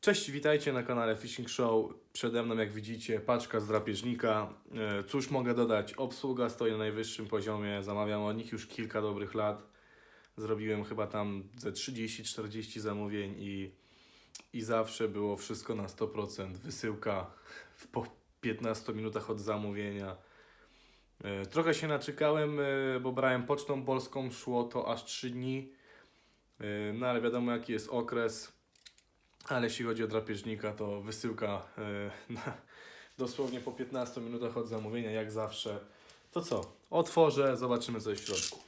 Cześć, witajcie na kanale Fishing Show. Przede mną, jak widzicie, paczka z drapieżnika. E, Cóż mogę dodać? Obsługa stoi na najwyższym poziomie. Zamawiam od nich już kilka dobrych lat. Zrobiłem chyba tam ze 30-40 zamówień i, i zawsze było wszystko na 100%. Wysyłka w po 15 minutach od zamówienia. E, Trochę się naczekałem, e, bo brałem pocztą polską, szło to aż 3 dni. No ale wiadomo jaki jest okres. Ale jeśli chodzi o drapieżnika, to wysyłka e, na, dosłownie po 15 minutach od zamówienia, jak zawsze. To co? Otworzę, zobaczymy co jest w środku.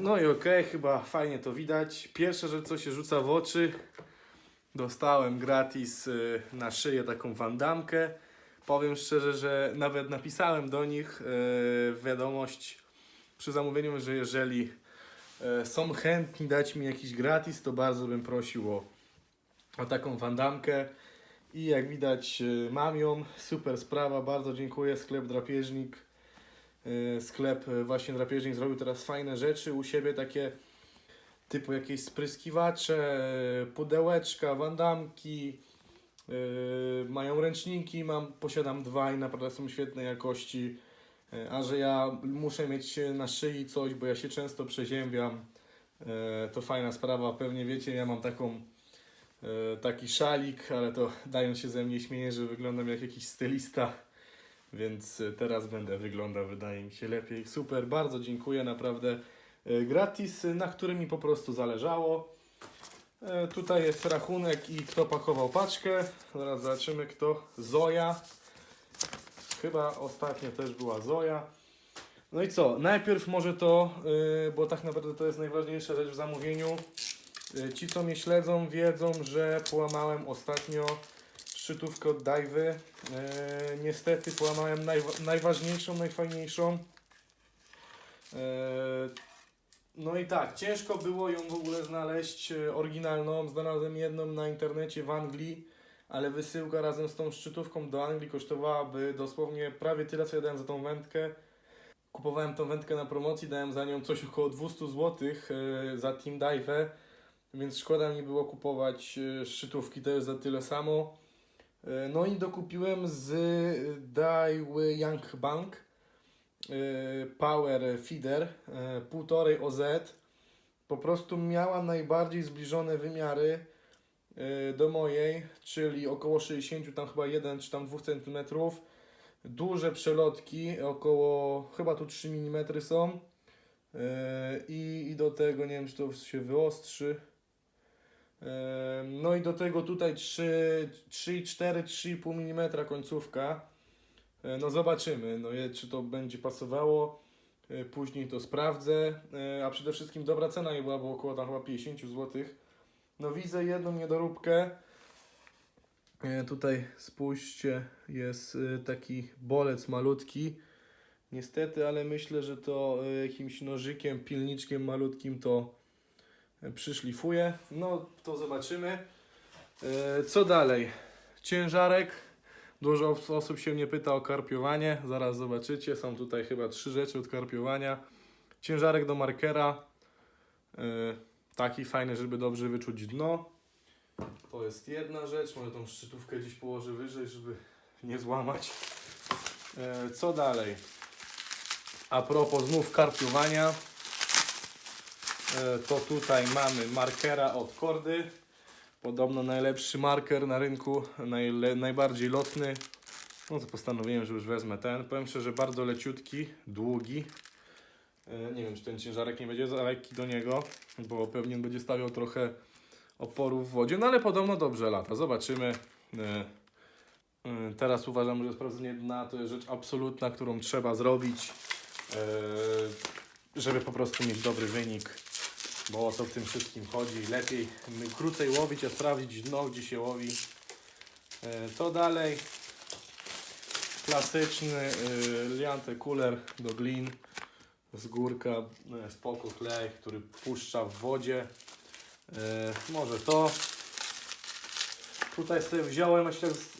No i okej, chyba fajnie to widać. Pierwsza rzecz, co się rzuca w oczy, dostałem gratis y, na szyję taką wandamkę. Powiem szczerze, że nawet napisałem do nich y, wiadomość przy zamówieniu, że jeżeli y, są chętni dać mi jakiś gratis, to bardzo bym prosił o, o taką wandamkę. I jak widać mam ją, super sprawa, bardzo dziękuję, sklep drapieżnik. Y, sklep y, właśnie drapieżnik zrobił teraz fajne rzeczy u siebie, takie typu jakieś spryskiwacze, y, pudełeczka, wandamki, y, mają ręczniki, mam, posiadam dwa i naprawdę są świetnej jakości, Y, a że ja muszę mieć na szyi coś, bo ja się często przeziębiam, y, to fajna sprawa, pewnie wiecie, ja mam taką y, taki szalik, ale to dają się ze mnie śmieje, że wyglądam jak jakiś stylista. Więc y, teraz będę wyglądał, wydaje mi się lepiej. Super, bardzo dziękuję, naprawdę y, gratis, y, na którym mi po prostu zależało. E, Tutaj jest rachunek i kto pakował paczkę. Zaraz zobaczymy kto. Zoja. Chyba ostatnio też była Zoja. No i co? Najpierw może to, bo tak naprawdę to jest najważniejsza rzecz w zamówieniu. Ci, co mnie śledzą, wiedzą, że połamałem ostatnio szczytówkę od Dajwy. E, niestety połamałem najwa- najważniejszą, najfajniejszą. E, no i tak, ciężko było ją w ogóle znaleźć e, oryginalną. Znalazłem jedną na internecie w Anglii, ale wysyłka razem z tą szczytówką do Anglii kosztowałaby dosłownie prawie tyle, co ja dałem za tą wędkę. Kupowałem tą wędkę na promocji, dałem za nią coś około 200 zł za Team Dive, więc szkoda mi było kupować szczytówki, jest za tyle samo. E, No i dokupiłem z Daiwy Young Bank e, Power Feeder e, 1,5 OZ. Po prostu miała najbardziej zbliżone wymiary e, do mojej, czyli około 60, tam chyba 1 czy tam 2 cm. Duże przelotki, około chyba tu 3 mm są. E, I, I do tego nie wiem, czy to się wyostrzy. No i do tego tutaj 3, 3,4, 3,5 mm końcówka. E, No zobaczymy, no czy to będzie pasowało. E, Później to sprawdzę. E, A przede wszystkim dobra cena jej była, bo około tam chyba 50 zł. No widzę jedną niedoróbkę. Tutaj spójrzcie, jest taki bolec malutki. Niestety, ale myślę, że to jakimś nożykiem, pilniczkiem malutkim to przyszlifuję. No to zobaczymy. E, Co dalej? Ciężarek. Dużo os- osób się mnie pyta o karpiowanie. Zaraz zobaczycie. Są tutaj chyba trzy rzeczy od karpiowania. Ciężarek do markera. E, Taki fajny, żeby dobrze wyczuć dno. To jest jedna rzecz. Może tą szczytówkę gdzieś położę wyżej, żeby nie złamać. E, Co dalej? A propos znów karpiowania. E, to tutaj mamy markera od Kordy. Podobno najlepszy marker na rynku, najle, najbardziej lotny. No to postanowiłem, że już wezmę ten. Powiem szczerze, bardzo leciutki, długi. E, Nie wiem, czy ten ciężarek nie będzie za lekki do niego, bo pewnie będzie stawiał trochę oporu w wodzie, no ale podobno dobrze lata. Zobaczymy. E, Teraz uważam, że sprawdzenie dna to jest rzecz absolutna, którą trzeba zrobić, żeby po prostu mieć dobry wynik bo o to w tym wszystkim chodzi. Lepiej krócej łowić, a sprawdzić dno, gdzie się łowi. E, To dalej. Klasyczny y, Liante Cooler do glin z górka, e, spoko klej, który puszcza w wodzie. E, Może to. Tutaj sobie wziąłem jeszcze z.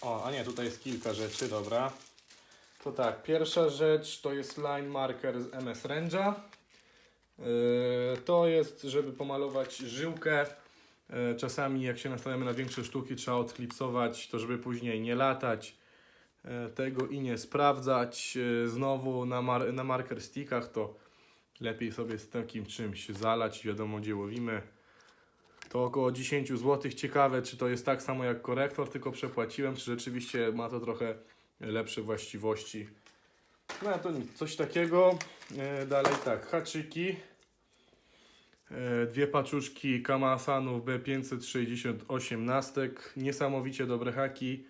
O, a nie, tutaj jest kilka rzeczy, dobra. To tak, pierwsza rzecz to jest line marker z MS Range'a. Yy, to jest, żeby pomalować żyłkę. Yy, czasami jak się nastawiamy na większe sztuki, trzeba odklipsować to, żeby później nie latać yy, tego i nie sprawdzać. Znowu na, mar- na marker stickach to lepiej sobie z takim czymś zalać, wiadomo gdzie łowimy. To około 10 zł. Ciekawe, czy to jest tak samo jak korektor, tylko przepłaciłem, czy rzeczywiście ma to trochę lepsze właściwości. No to nic, coś takiego. E, dalej tak, haczyki. E, dwie paczuszki Kamasanów B568 nastek. Niesamowicie dobre haki.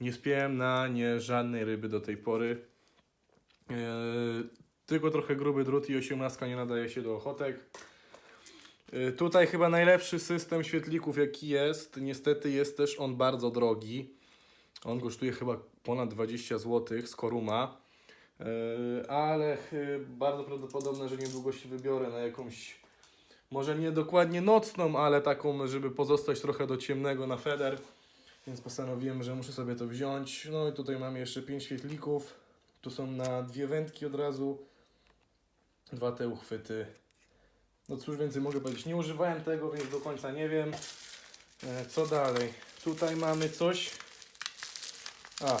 Nie spiałem na nie żadnej ryby do tej pory. E, tylko trochę gruby drut i 18 nie nadaje się do ochotek. Tutaj chyba najlepszy system świetlików jaki jest. Niestety jest też on bardzo drogi. On kosztuje chyba ponad 20 zł z Koruma. Y, Ale bardzo prawdopodobne, że niedługo się wybiorę na jakąś może nie dokładnie nocną, ale taką, żeby pozostać trochę do ciemnego na feder. Więc postanowiłem, że muszę sobie to wziąć. No i tutaj mamy jeszcze 5 świetlików. Tu są na dwie wędki od razu. Dwa te uchwyty. No cóż więcej mogę powiedzieć. Nie używałem tego, więc do końca nie wiem. E, Co dalej? Tutaj mamy coś. A,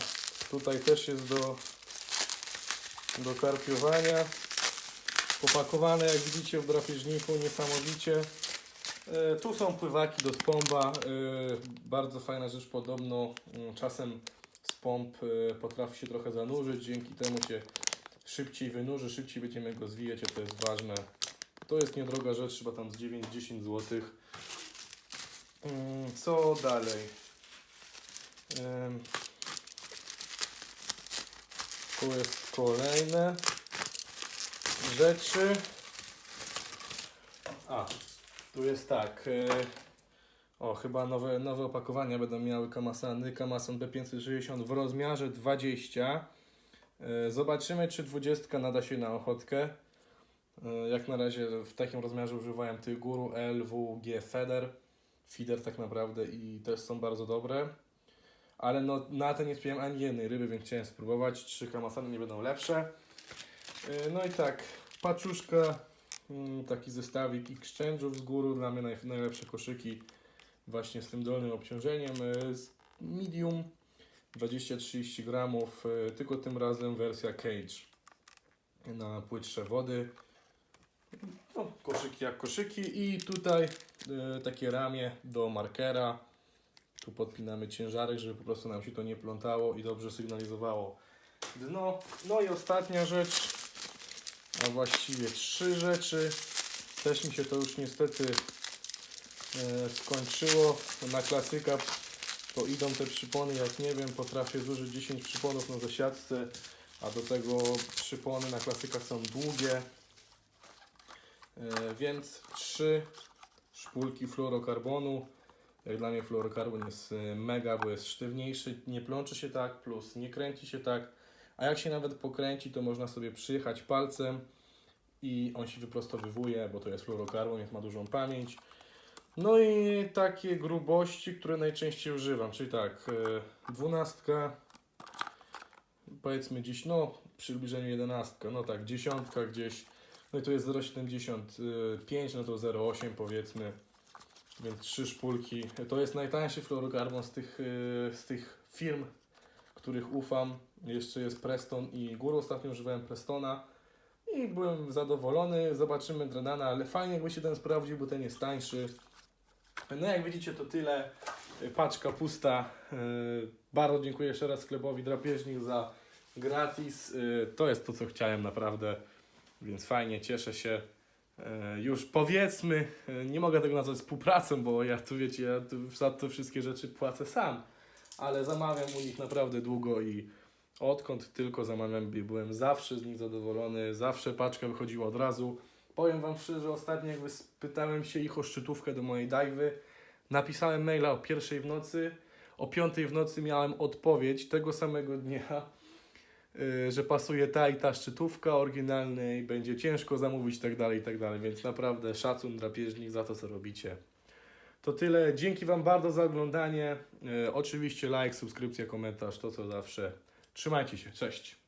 tutaj też jest do, do karpiowania. Popakowane jak widzicie w drapieżniku niesamowicie. E, Tu są pływaki do spomba. E, Bardzo fajna rzecz podobno. Mm, Czasem spomb e, potrafi się trochę zanurzyć. Dzięki temu się szybciej wynurzy, szybciej będziemy go zwijać, a to jest ważne. To jest niedroga rzecz, chyba tam z 9-10 zł. Mm, Co dalej? Tu jest kolejne rzeczy. A, tu jest tak. y, O, chyba nowe, nowe opakowania będą miały Kamasany. Kamasan B560 w rozmiarze 20. Y, Zobaczymy, czy 20 nada się na ochotkę. E, Jak na razie w takim rozmiarze używałem tych guru LWG Feder. Feeder tak naprawdę i też są bardzo dobre. Ale no, na te nie spiałem ani jednej ryby, więc chciałem spróbować. Trzy kamasany nie będą lepsze. E, No i tak, paczuszka, mm, taki zestawik exchange'ów z góry. Dla mnie naj, najlepsze koszyki właśnie z tym dolnym obciążeniem. e, z Medium 20-30 gramów, e, tylko tym razem wersja cage na płytsze wody. No, koszyki jak koszyki i tutaj takie ramię do markera. Tu podpinamy ciężarek, żeby po prostu nam się to nie plątało i dobrze sygnalizowało dno. No i ostatnia rzecz, a właściwie trzy rzeczy. Też mi się to już niestety e, skończyło. Na klasyka to idą te przypony, jak nie wiem, potrafię zużyć 10 przyponów na zasiadce, a do tego przypony na klasyka są długie. E, więc trzy szpulki fluorokarbonu. Jak dla mnie fluorokarbon jest e, mega, bo jest sztywniejszy, nie plączy się tak, plus nie kręci się tak. A jak się nawet pokręci, to można sobie przyjechać palcem i on się wyprostowywuje, bo to jest fluorokarbon, więc ma dużą pamięć. No i takie grubości, które najczęściej używam, czyli tak, e, dwunastka, powiedzmy dziś, no przybliżeniu jedenastka, no tak, dziesiątka gdzieś, no i tu jest 0,75, no to 0,8 powiedzmy, więc trzy szpulki. To jest najtańszy fluorokarbon z tych, yy, z tych firm, których ufam. Jeszcze jest Preston i Guru. Ostatnio używałem Prestona i byłem zadowolony. Zobaczymy Drenana, ale fajnie jakby się ten sprawdził, bo ten jest tańszy. No jak widzicie to tyle. Paczka pusta. Yy, Bardzo dziękuję jeszcze raz sklepowi Drapieżnik za gratis. Yy, To jest to, co chciałem naprawdę. Więc fajnie, cieszę się. E, Już powiedzmy, e, nie mogę tego nazwać współpracą, bo ja tu wiecie, ja tu za te wszystkie rzeczy płacę sam, ale zamawiam u nich naprawdę długo i odkąd tylko zamawiam, byłem zawsze z nich zadowolony, zawsze paczka wychodziła od razu. Powiem Wam szczerze, ostatnio jakby spytałem się ich o szczytówkę do mojej dajwy, napisałem maila o pierwszej w nocy, o piątej w nocy miałem odpowiedź tego samego dnia, że pasuje ta i ta szczytówka oryginalnej, będzie ciężko zamówić tak dalej, tak dalej, więc naprawdę szacun drapieżnik za to, co robicie. To tyle. Dzięki Wam bardzo za oglądanie. E, oczywiście like, subskrypcja, komentarz, to co zawsze. Trzymajcie się. Cześć.